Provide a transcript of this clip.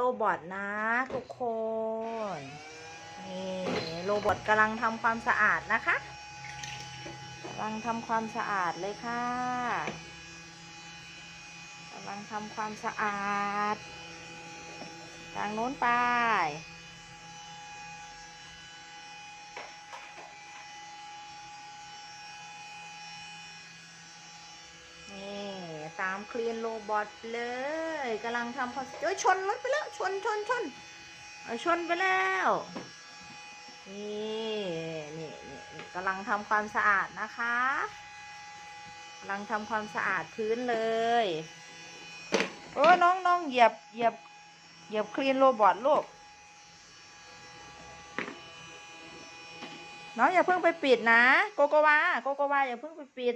โรบอทนะทุกคน นี่โรบอทกำลังทำความสะอาดนะคะกำลังทำความสะอาดเลยค่ะกำลังทำความสะอาด ทางโน้นไปนี่ามคลีนโรบอทเลยกำลังทำความเอ้ยชนรถไปแล้ว ชนชนชนชนไปแล้ว นี่นี่นี่กำลังทำความสะอาดนะคะกำลังทำความสะอาดพื้นเลยโอ้น้องน้องเหยียบเหยียบเหยียบคลีนโรบอทลูกน้องอย่าเพิ่งไปปิดนะ โกโกวาโกโกวาอย่าเพิ่งไปปิด